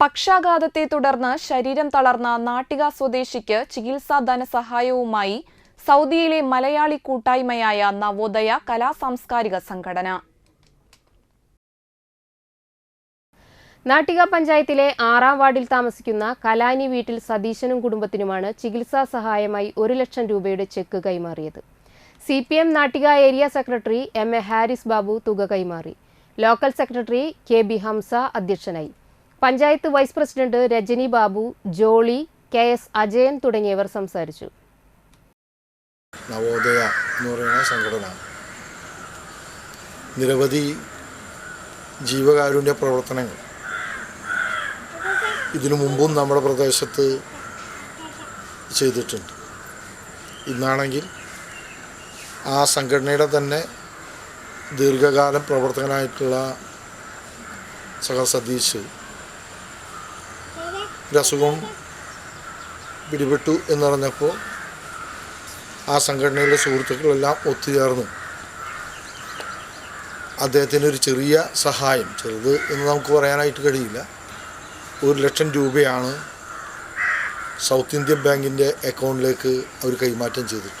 പക്ഷാഘാതത്തെ തുടർന്ന് ശരീരം തളർന്ന നാട്ടിക സ്വദേശിക്ക് ചികിത്സാ ധനസഹായവുമായി സൗദിയിലെ മലയാളി കൂട്ടായ്മയായ നവോദയ കലാസാംസ്കാരിക സംഘടന. നാട്ടിക പഞ്ചായത്തിലെ ആറാം വാർഡിൽ താമസിക്കുന്ന കലാനി വീട്ടിൽ സതീശനും കുടുംബത്തിനുമാണ് ചികിത്സാ സഹായമായി ഒരു ലക്ഷം രൂപയുടെ ചെക്ക് കൈമാറിയത്. C P M Nattika area secretary M A Haris Babu തുക കൈമാറി. Local secretary K B Hamsa അധ്യക്ഷനായി. Panchayat vice president Rajani Babu Jolly K S Ajayan തുടങ്ങിയവർ സംസാരിച്ചു. നവോദയ എന്ന് പറയുന്ന സംഘടന. നിരവധി ജീവകാരുണ്യ പ്രവർത്തനങ്ങൾ. ഇതിനു മുമ്പും നമ്മുടെ പ്രദേശത്ത് ചെയ്തിട്ടുണ്ട്. ഇന്നാണെങ്കിൽ ആ സംഘടനയുടെ തന്നെ ദീർഘകാലം പ്രവർത്തകനായിട്ടുള്ള സഹ സതീഷ് ഒരു അസുഖം പിടിപെട്ടു എന്നറിഞ്ഞപ്പോൾ ആ സംഘടനയിലെ സുഹൃത്തുക്കളെല്ലാം ഒത്തുചേർന്നു. അദ്ദേഹത്തിന് ഒരു ചെറിയ സഹായം ചെറുത് എന്ന് നമുക്ക് പറയാനായിട്ട് കഴിയില്ല. ഒരു ലക്ഷം രൂപയാണ് സൗത്ത് ഇന്ത്യൻ ബാങ്കിന്റെ അക്കൗണ്ടിലേക്ക് അവർ കൈമാറ്റം ചെയ്തിട്ടുള്ളത്.